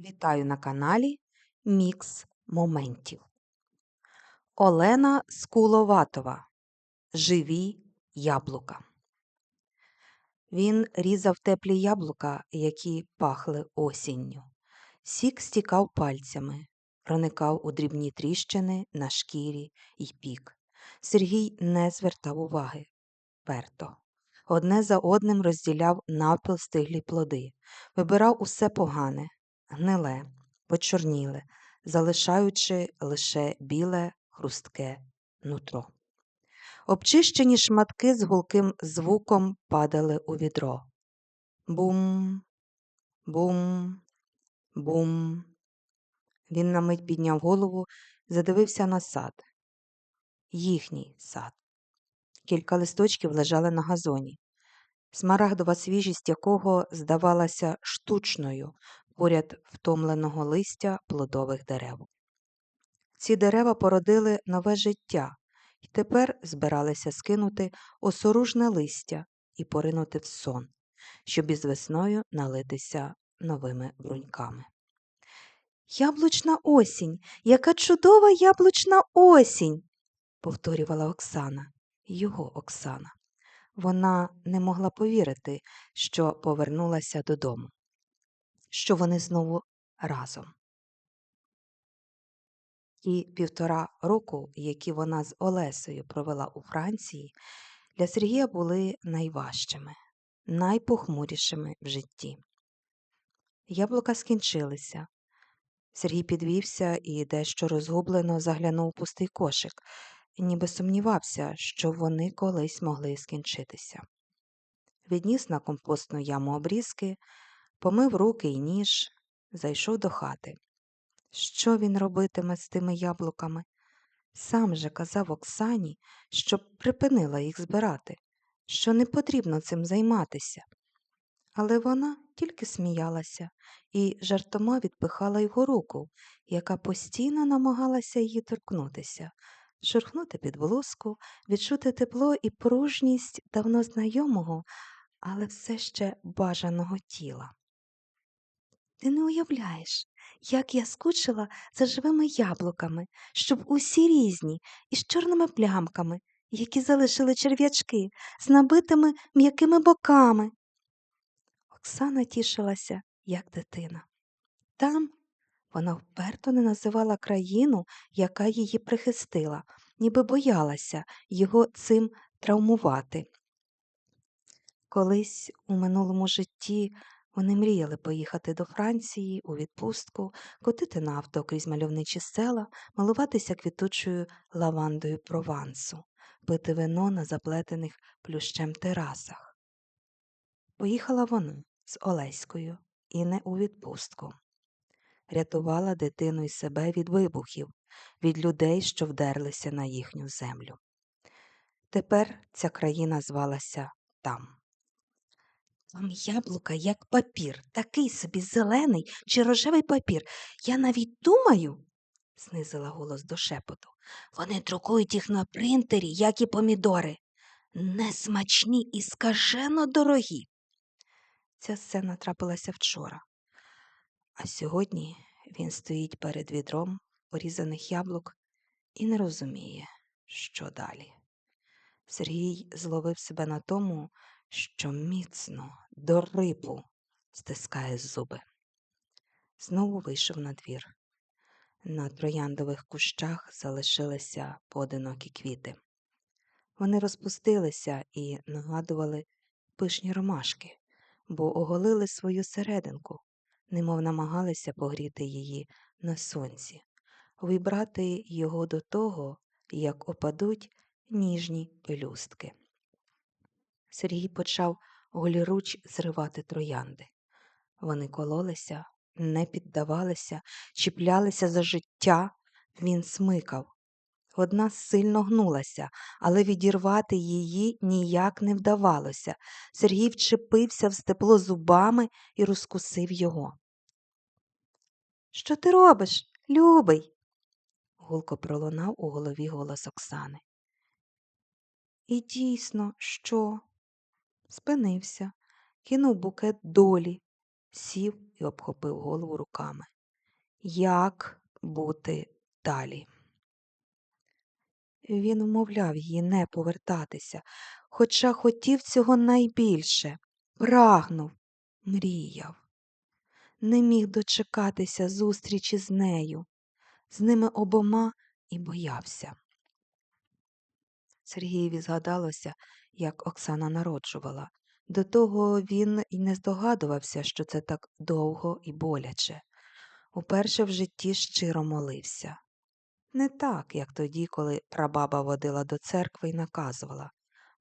Вітаю на каналі Мікс Моментів. Олена Скуловатова. Живі яблука. Він різав теплі яблука, які пахли осінню. Сік стікав пальцями, проникав у дрібні тріщини на шкірі й пік. Сергій не звертав уваги. Перто. Одне за одним розділяв навпіл стиглі плоди, вибирав усе погане, гниле, почорніле, залишаючи лише біле хрустке нутро. Обчищені шматки з гулким звуком падали у відро. Бум, бум, бум. Він на мить підняв голову, задивився на сад. Їхній сад. Кілька листочків лежали на газоні, смарагдова свіжість якого здавалася штучною поряд втомленого листя плодових дерев. Ці дерева породили нове життя і тепер збиралися скинути осоружне листя і поринути в сон, щоб із весною налитися новими бруньками. Яблучна осінь, яка чудова яблучна осінь, повторювала Оксана, його Оксана. Вона не могла повірити, що повернулася додому, що вони знову разом. Ті півтора року, які вона з Олесею провела у Франції, для Сергія були найважчими, найпохмурішими в житті. Яблука скінчилися. Сергій підвівся і дещо розгублено заглянув у пустий кошик, ніби сумнівався, що вони колись могли скінчитися. Відніс на компостну яму обрізки, помив руки й ніж, зайшов до хати. Що він робитиме з тими яблуками? Сам же казав Оксані, щоб припинила їх збирати, що не потрібно цим займатися. Але вона тільки сміялася і жартома відпихала його руку, яка постійно намагалася її торкнутися, шурхнути під волоску, відчути тепло і пружність давно знайомого, але все ще бажаного тіла. Ти не уявляєш, як я скучила за живими яблуками, щоб усі різні, із чорними плямками, які залишили черв'ячки, з набитими м'якими боками. Оксана тішилася, як дитина. Там вона вперто не називала країну, яка її прихистила, ніби боялася його цим травмувати. Колись у минулому житті вони мріяли поїхати до Франції у відпустку, котити на авто крізь мальовничі села, малуватися квітучою лавандою Провансу, пити вино на заплетених плющем терасах. Поїхала вона з Олеською і не у відпустку. Рятувала дитину і себе від вибухів, від людей, що вдерлися на їхню землю. Тепер ця країна звалася там. Там яблука, як папір, такий собі зелений чи рожевий папір. Я навіть думаю, знизила голос до шепоту, вони друкують їх на принтері, як і помідори. Несмачні і скажено дорогі. Ця сцена трапилася вчора, а сьогодні він стоїть перед відром порізаних яблук і не розуміє, що далі. Сергій зловив себе на тому, що міцно до рипу стискає зуби. Знову вийшов на двір. На трояндових кущах залишилися поодинокі квіти. Вони розпустилися і нагадували пишні ромашки, бо оголили свою серединку, немов намагалися погріти її на сонці, вибрати його до того, як опадуть ніжні пелюстки. Сергій почав голіруч зривати троянди. Вони кололися, не піддавалися, чіплялися за життя, він смикав. Одна сильно гнулася, але відірвати її ніяк не вдавалося. Сергій вчепився в степло зубами і розкусив його. Що ти робиш, любий? гулко пролунав у голові голос Оксани. І дійсно, що? Спинився, кинув букет долі, сів і обхопив голову руками. Як бути далі? Він вмовляв її не повертатися, хоча хотів цього найбільше, прагнув, мріяв, не міг дочекатися зустрічі з нею, з ними обома і боявся. Сергієві згадалося, як Оксана народжувала. До того він і не здогадувався, що це так довго і боляче. Уперше в житті щиро молився. Не так, як тоді, коли прабаба водила до церкви і наказувала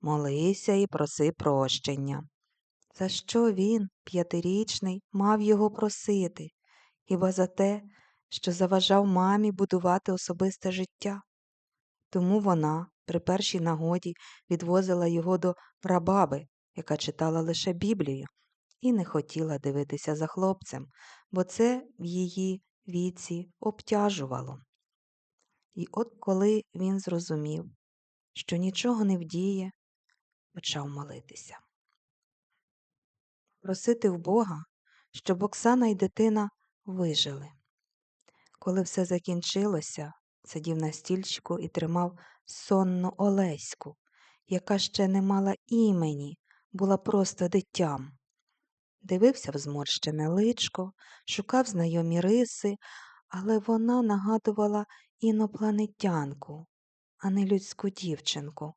Молися і проси прощення. За що він, п'ятирічний, мав його просити? Хіба за те, що заважав мамі будувати особисте життя? Тому вона при першій нагоді відвозила його до прабаби, яка читала лише Біблію, і не хотіла дивитися за хлопцем, бо це в її віці обтяжувало. І от коли він зрозумів, що нічого не вдіє, почав молитися. Просити в Бога, щоб Оксана і дитина вижили. Коли все закінчилося, сидів на стільчику і тримав сонну Олеську, яка ще не мала імені, була просто дитям. Дивився в зморщене личко, шукав знайомі риси, але вона нагадувала інопланетянку, а не людську дівчинку.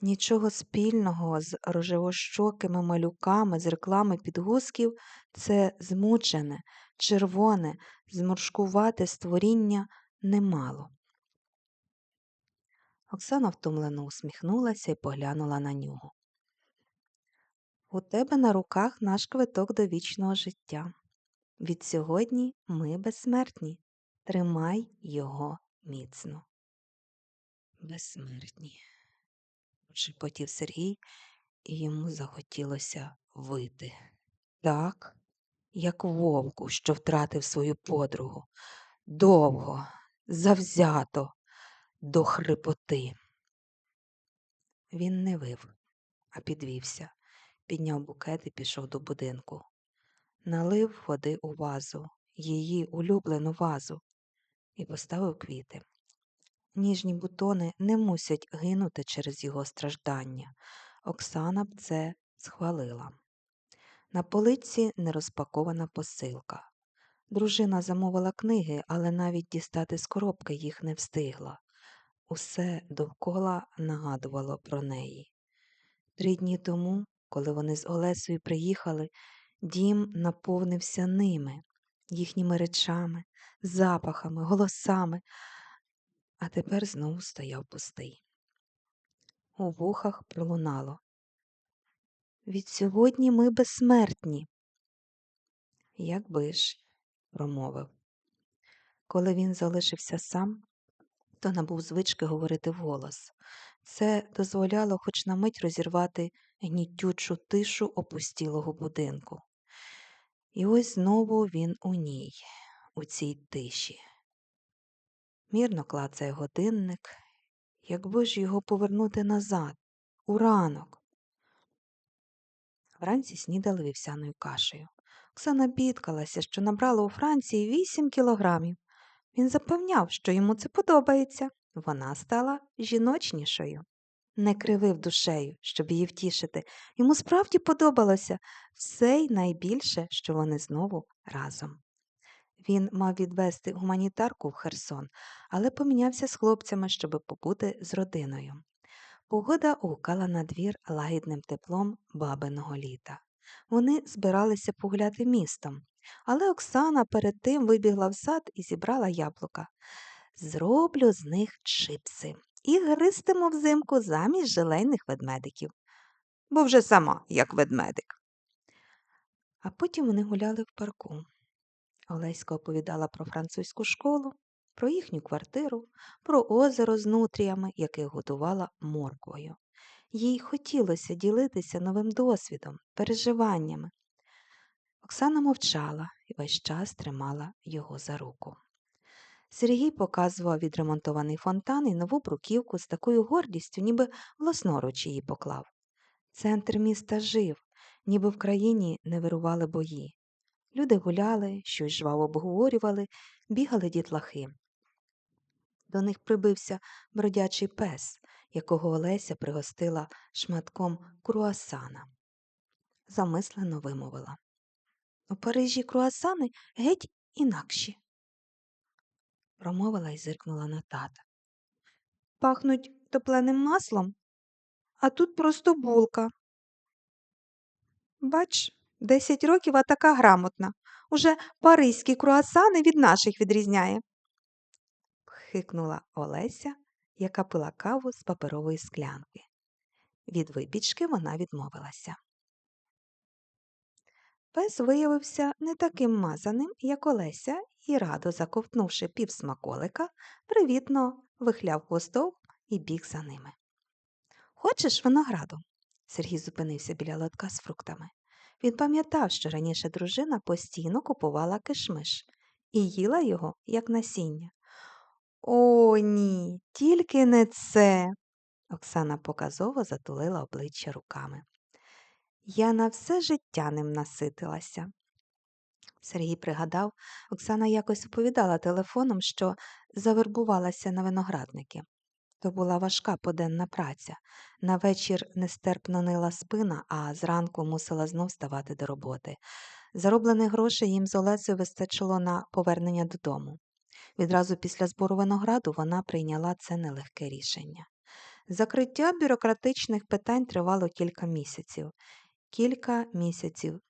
Нічого спільного з рожевощокими малюками з реклами підгузків це змучене, червоне, зморшкувате створіння не мало. Оксана втомлено усміхнулася і поглянула на нього. У тебе на руках наш квиток до вічного життя. Від сьогодні ми безсмертні. Тримай його міцно. Безсмертні, шепотів Сергій, і йому захотілося вити. Так, як вовку, що втратив свою подругу. Довго, завзято, до хрипоти. Він не вив, а підвівся, підняв букет і пішов до будинку. Налив води у вазу, її улюблену вазу, і поставив квіти. Ніжні бутони не мусять гинути через його страждання. Оксана б це схвалила. На полиці нерозпакована посилка. Дружина замовила книги, але навіть дістати з коробки їх не встигла. Усе довкола нагадувало про неї. Три дні тому, коли вони з Олесою приїхали, дім наповнився ними, їхніми речами, запахами, голосами, а тепер знову стояв пустий. У вухах пролунало. Від сьогодні ми безсмертні. Як би ж, промовив. Коли він залишився сам, то набув звички говорити вголос. Це дозволяло хоч на мить розірвати гнітючу тишу опустілого будинку. І ось знову він у ній, у цій тиші. Мірно клацає годинник, якби ж його повернути назад, у ранок. Вранці снідали вівсяною кашею. Оксана бідкалася, що набрала у Франції вісім кілограмів. Він запевняв, що йому це подобається. Вона стала жіночнішою. Не кривив душею, щоб її втішити. Йому справді подобалося все й найбільше, що вони знову разом. Він мав відвести гуманітарку в Херсон, але помінявся з хлопцями, щоб побути з родиною. Погода гукала на двір лагідним теплом бабиного літа. Вони збиралися погуляти містом, але Оксана перед тим вибігла в сад і зібрала яблука. Зроблю з них чипси і гристиму взимку замість желейних ведмедиків, бо вже сама, як ведмедик. А потім вони гуляли в парку. Олеська оповідала про французьку школу, про їхню квартиру, про озеро з нутріями, яке готувала морквою. Їй хотілося ділитися новим досвідом, переживаннями. Оксана мовчала і весь час тримала його за руку. Сергій показував відремонтований фонтан і нову бруківку з такою гордістю, ніби власноруч її поклав. Центр міста жив, ніби в країні не вирували бої. Люди гуляли, щось жваво обговорювали, бігали дітлахи. До них прибився бродячий пес, якого Олеся пригостила шматком круасана. Замислено вимовила. У Парижі круасани геть інакші. Промовила і зиркнула на тата. Пахнуть топленим маслом, а тут просто булка. Бач, десять років, а така грамотна. Уже паризькі круасани від наших відрізняє. Хикнула Олеся, яка пила каву з паперової склянки. Від випічки вона відмовилася. Пес виявився не таким мазаним, як Олеся, і, радо заковтнувши півсмаколика, привітно вихляв хвостом і біг за ними. Хочеш винограду? Сергій зупинився біля лотка з фруктами. Він пам'ятав, що раніше дружина постійно купувала кишмиш і їла його, як насіння. О, ні, тільки не це. Оксана показово затулила обличчя руками. Я на все життя ним наситилася. Сергій пригадав, Оксана якось оповідала телефоном, що завербувалася на виноградники. То була важка поденна праця. На вечір нестерпно нила спина, а зранку мусила знов ставати до роботи. Зароблених грошей їм з Олесею вистачило на повернення додому. Відразу після збору винограду вона прийняла це нелегке рішення. Закриття бюрократичних питань тривало кілька місяців. Кілька місяців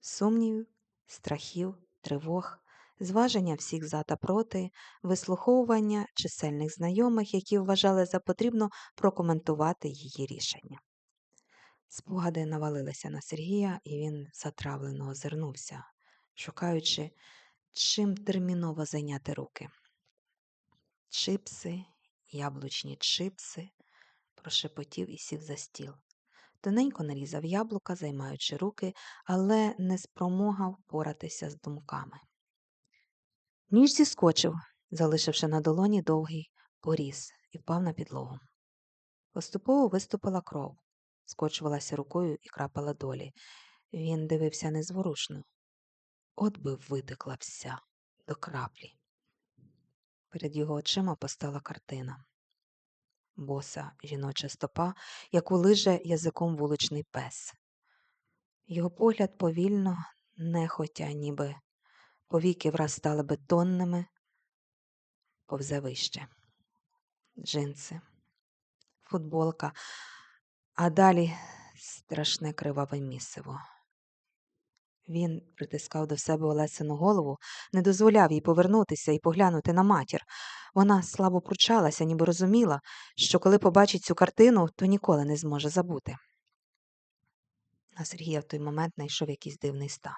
сумнівів, страхів, тривог, зваження всіх за та проти, вислуховування чисельних знайомих, які вважали за потрібно прокоментувати її рішення. Спогади навалилися на Сергія, і він затравлено озирнувся, шукаючи, чим терміново зайняти руки. Чипси, яблучні чипси, прошепотів і сів за стіл. Тоненько нарізав яблука, займаючи руки, але не спромогав впоратися з думками. Ніж зіскочив, залишивши на долоні довгий поріз, і впав на підлогу. Поступово виступила кров, скочувалася рукою і крапала долі. Він дивився незворушно. От би витекла вся до краплі. Перед його очима постала картина. Боса жіноча стопа, яку лиже язиком вуличний пес. Його погляд повільно, нехотя, ніби повіки враз стали бетонними, повзе вище. Джинси, футболка, а далі страшне криваве місиво. Він притискав до себе Олесину голову, не дозволяв їй повернутися і поглянути на матір. Вона слабо пручалася, ніби розуміла, що коли побачить цю картину, то ніколи не зможе забути. На Сергія в той момент знайшов якийсь дивний стан.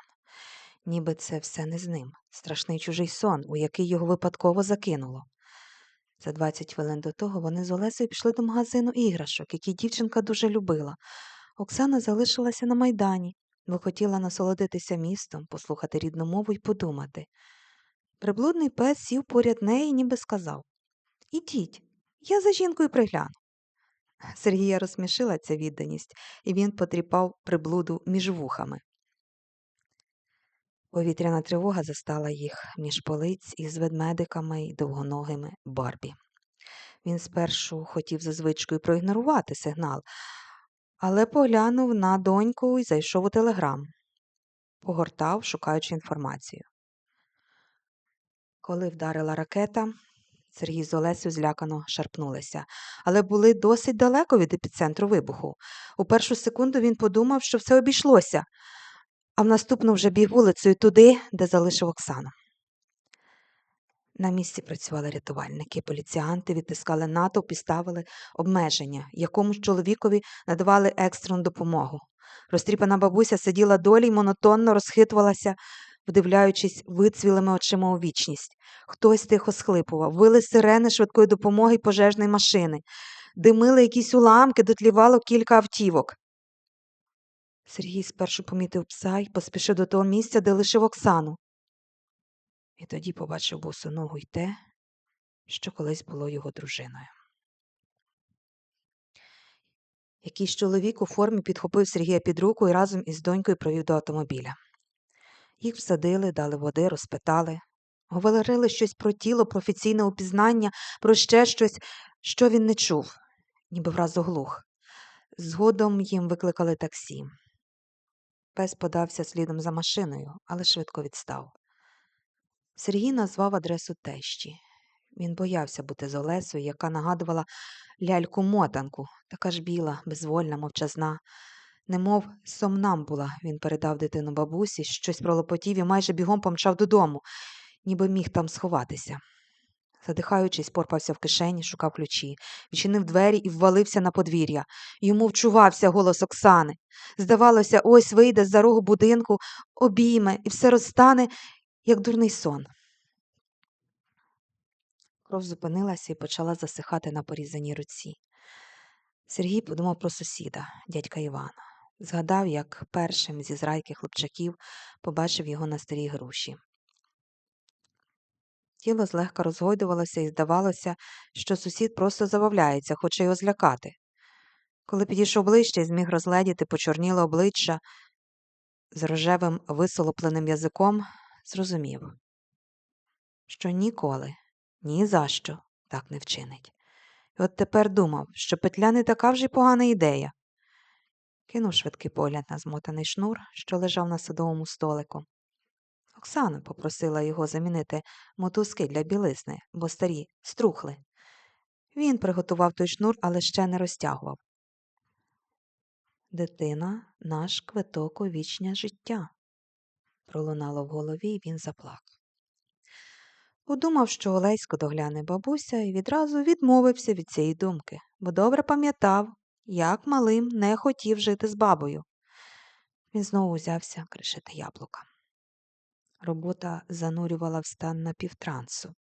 Ніби це все не з ним, страшний чужий сон, у який його випадково закинуло. За 20 хвилин до того вони з Олесею пішли до магазину іграшок, який дівчинка дуже любила. Оксана залишилася на майдані, бо хотіла насолодитися містом, послухати рідну мову і подумати. Приблудний пес сів поряд неї, ніби сказав Ідіть, я за жінкою пригляну. Сергія розсмішила ця відданість, і він потріпав приблуду між вухами. Повітряна тривога застала їх між полиць із ведмедиками й довгоногими Барбі. Він спершу хотів за звичкою проігнорувати сигнал, але поглянув на доньку і зайшов у телеграм. Погортав, шукаючи інформацію. Коли вдарила ракета, Сергій з Олесю злякано шарпнулися, але були досить далеко від епіцентру вибуху. У першу секунду він подумав, що все обійшлося, а в наступну вже біг вулицею туди, де залишив Оксану. На місці працювали рятувальники, поліціянти відтискали натовп і ставили обмеження, якомусь чоловікові надавали екстрену допомогу. Розтріпана бабуся сиділа долі й монотонно розхитувалася, вдивляючись вицвілими очима у вічність. Хтось тихо схлипував, вили сирени швидкої допомоги й пожежної машини, димили якісь уламки, дотлівало кілька автівок. Сергій спершу помітив пса й поспішив до того місця, де лишив Оксану. І тоді побачив босу ногу й те, що колись було його дружиною. Якийсь чоловік у формі підхопив Сергія під руку і разом із донькою провів до автомобіля. Їх всадили, дали води, розпитали. Говорили щось про тіло, про офіційне упізнання, про ще щось, що він не чув, ніби враз оглух. Згодом їм викликали таксі. Пес подався слідом за машиною, але швидко відстав. Сергій назвав адресу тещі. Він боявся бути з Олесою, яка нагадувала ляльку-мотанку, така ж біла, безвольна, мовчазна. Немов сомнамбула, він передав дитину бабусі, щось пролопотів і майже бігом помчав додому, ніби міг там сховатися. Задихаючись, порпався в кишені, шукав ключі, відчинив двері і ввалився на подвір'я. Йому вчувався голос Оксани. Здавалося, ось вийде з-за рогу будинку, обійме, і все розтане, як дурний сон. Кров зупинилася і почала засихати на порізаній руці. Сергій подумав про сусіда, дядька Івана. Згадав, як першим зі зрайки хлопчаків побачив його на старій груші. Тіло злегка розгойдувалося і здавалося, що сусід просто забавляється, хоче його злякати. Коли підійшов ближче і зміг розгледіти почорніле обличчя з рожевим висолопленим язиком, зрозумів, що ніколи, ні за що так не вчинить. І от тепер думав, що петля не така вже й погана ідея. Кинув швидкий погляд на змотаний шнур, що лежав на садовому столику. Оксана попросила його замінити мотузки для білизни, бо старі струхли. Він приготував той шнур, але ще не розтягував. Дитина наш квиток у вічне життя. Пролунало в голові, і він заплакав. Подумав, що Олесько догляне бабуся і відразу відмовився від цієї думки, бо добре пам'ятав, як малим не хотів жити з бабою. Він знову взявся кришити яблука. Робота занурювала в стан напівтрансу.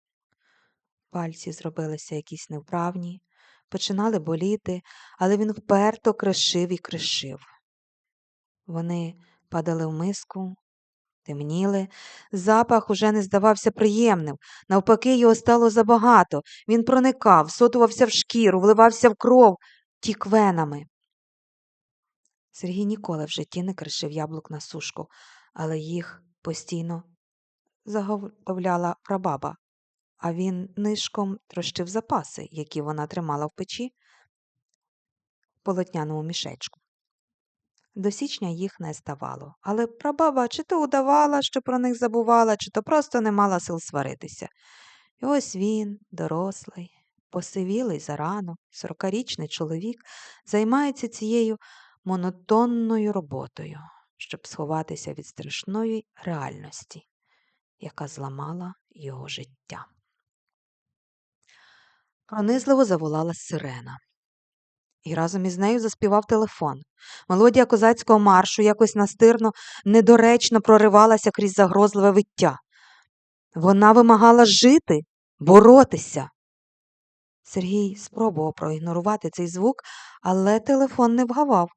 Пальці зробилися якісь невправні, починали боліти, але він вперто кришив і кришив. Вони падали в миску, темніли, запах уже не здавався приємним, навпаки, його стало забагато. Він проникав, сотувався в шкіру, вливався в кров, тік венами. Сергій ніколи в житті не кришив яблук на сушку, але їх постійно заготовляла прабаба, а він нишком трощив запаси, які вона тримала в печі в полотняному мішечку. До січня їх не ставало, але прабаба чи то удавала, що про них забувала, чи то просто не мала сил сваритися. І ось він, дорослий, посивілий зарано, сорокарічний чоловік, займається цією монотонною роботою, щоб сховатися від страшної реальності, яка зламала його життя. Пронизливо заволала сирена. І разом із нею заспівав телефон. Мелодія козацького маршу якось настирно, недоречно проривалася крізь загрозливе виття. Вона вимагала жити, боротися. Сергій спробував проігнорувати цей звук, але телефон не вгавав.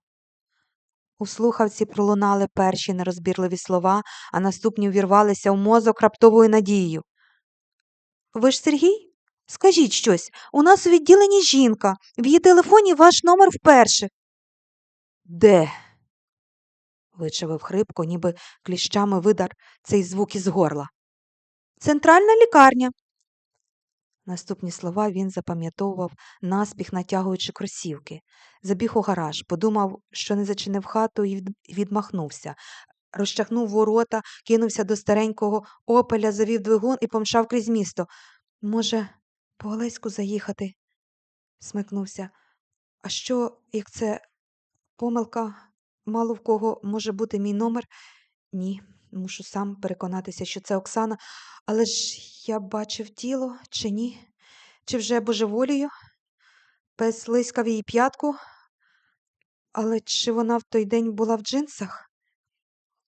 У слухавці пролунали перші нерозбірливі слова, а наступні увірвалися в мозок раптовою надією. Ви ж Сергій? Скажіть щось. У нас у відділенні жінка. В її телефоні ваш номер вперше. Де? вичавив хрипко, ніби кліщами видар цей звук із горла. Центральна лікарня. Наступні слова він запам'ятовував, наспіх натягуючи кросівки. Забіг у гараж, подумав, що не зачинив хату і відмахнувся. Розчахнув ворота, кинувся до старенького опеля, завів двигун і помчав крізь місто. Може, по Олеську заїхати? смикнувся. А що, як це помилка? Мало в кого може бути мій номер? Ні, мушу сам переконатися, що це Оксана, але ж я бачив тіло, чи ні? Чи вже божеволію? Пес лискав її п'ятку, але чи вона в той день була в джинсах?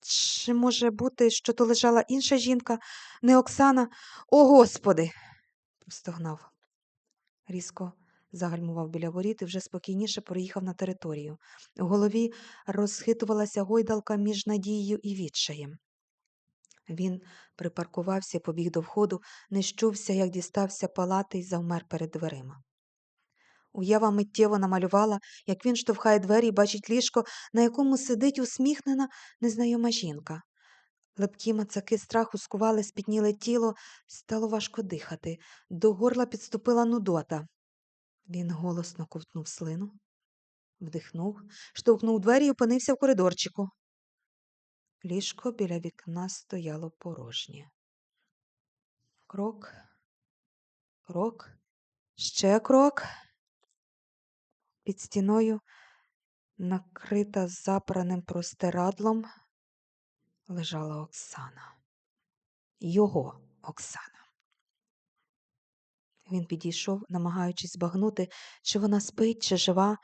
Чи може бути, що то лежала інша жінка, не Оксана? О, Господи! Простогнав. Різко загальмував біля воріт і вже спокійніше переїхав на територію. У голові розхитувалася гойдалка між надією і відчаєм. Він припаркувався і побіг до входу, не щувся, як дістався палати й завмер перед дверима. Уява миттєво намалювала, як він штовхає двері і бачить ліжко, на якому сидить усміхнена незнайома жінка. Лепкі мацаки страху скували спітніле тіло, стало важко дихати. До горла підступила нудота. Він голосно ковтнув слину, вдихнув, штовхнув двері і опинився в коридорчику. Ліжко біля вікна стояло порожнє. Крок, крок, ще крок. Під стіною, накрита запраним простирадлом, лежала Оксана. Його Оксана. Він підійшов, намагаючись збагнути, чи вона спить, чи жива.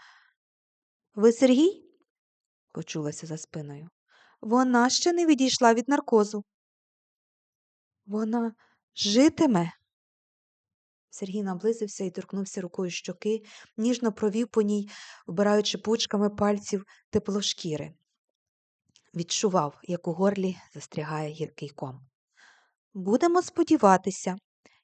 Ви Сергій? почулася за спиною. Вона ще не відійшла від наркозу. Вона житиме. Сергій наблизився і торкнувся рукою щоки, ніжно провів по ній, вбираючи пучками пальців тепло шкіри. Відчував, як у горлі застрягає гіркий ком. Будемо сподіватися.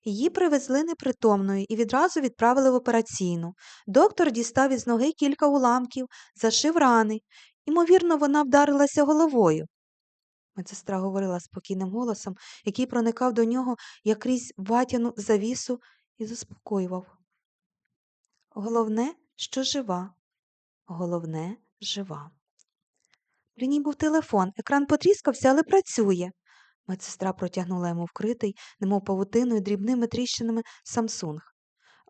Її привезли непритомною і відразу відправили в операційну. Доктор дістав із ноги кілька уламків, зашив рани. Ймовірно, вона вдарилася головою. Медсестра говорила спокійним голосом, який проникав до нього як крізь ватяну завісу і заспокоював. Головне, що жива. Головне, жива. При ній був телефон, екран потріскався, але працює. Медсестра протягнула йому вкритий, немов павутиною, дрібними тріщинами Самсунг.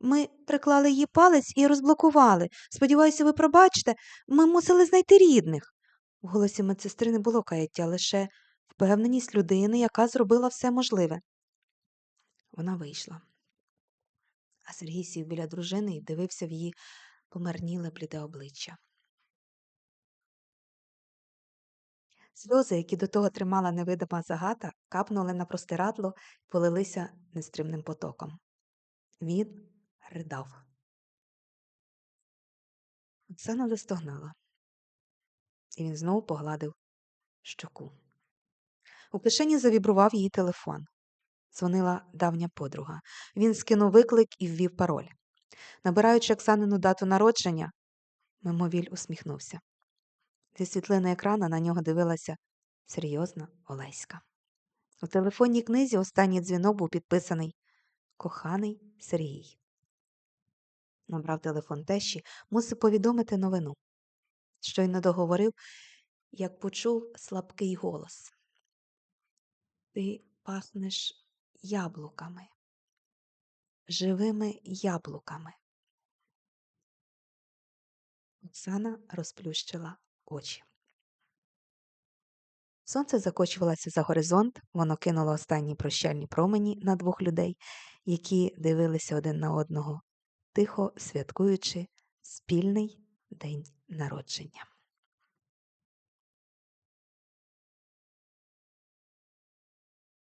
Ми приклали її палець і розблокували. Сподіваюся, ви пробачите, ми мусили знайти рідних. В голосі медсестри не було каяття, лише впевненість людини, яка зробила все можливе. Вона вийшла. А Сергій сів біля дружини і дивився в її помарніле бліде обличчя. Сльози, які до того тримала невидима загата, капнули на простирадло і полилися нестримним потоком. Він ридав. Оксана застогнала, і він знову погладив щоку. У кишені завібрував її телефон. Дзвонила давня подруга. Він скинув виклик і ввів пароль. Набираючи Оксанину дату народження, мимовіль усміхнувся. Зі світлини екрана на нього дивилася серйозна Олеська. У телефонній книзі останній дзвінок був підписаний Коханий Сергій. Набрав телефон тещі, мусив повідомити новину. Щойно договорив, як почув слабкий голос. Ти пахнеш яблуками, живими яблуками. Оксана розплющила очі. Сонце закочувалося за горизонт, воно кинуло останні прощальні промені на двох людей, які дивилися один на одного, тихо святкуючи спільний день народження.